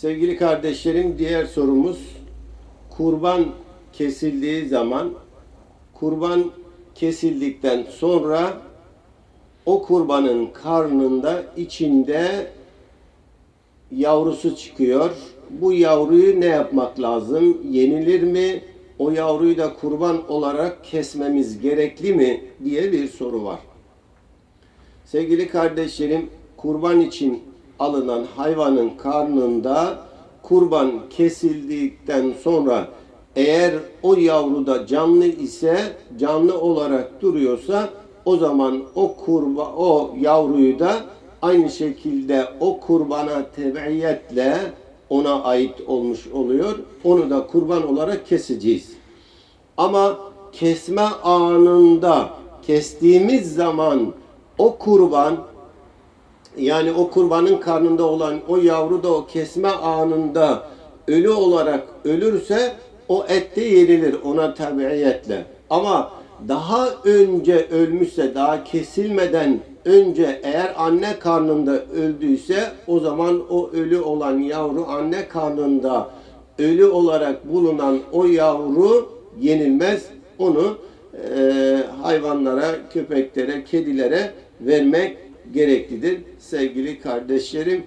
Sevgili kardeşlerim diğer sorumuz kurban kesildiği zaman kurban kesildikten sonra o kurbanın karnında içinde yavrusu çıkıyor. Bu yavruyu ne yapmak lazım? Yenilir mi? O yavruyu da kurban olarak kesmemiz gerekli mi diye bir soru var. Sevgili kardeşlerim, kurban için alınan hayvanın karnında kurban kesildikten sonra eğer o yavruda canlı ise, canlı olarak duruyorsa o zaman o kurba o yavruyu da aynı şekilde o kurbana tebiyetle ona ait olmuş oluyor. Onu da kurban olarak keseceğiz. Ama kesme anında kestiğimiz zaman o kurban yani o kurbanın karnında olan o yavru da o kesme anında ölü olarak ölürse o et de yenilir ona tabiiyetle. Ama daha önce ölmüşse daha kesilmeden önce eğer anne karnında öldüyse o zaman o ölü olan yavru anne karnında ölü olarak bulunan o yavru yenilmez. Onu e, hayvanlara, köpeklere, kedilere vermek gereklidir sevgili kardeşlerim.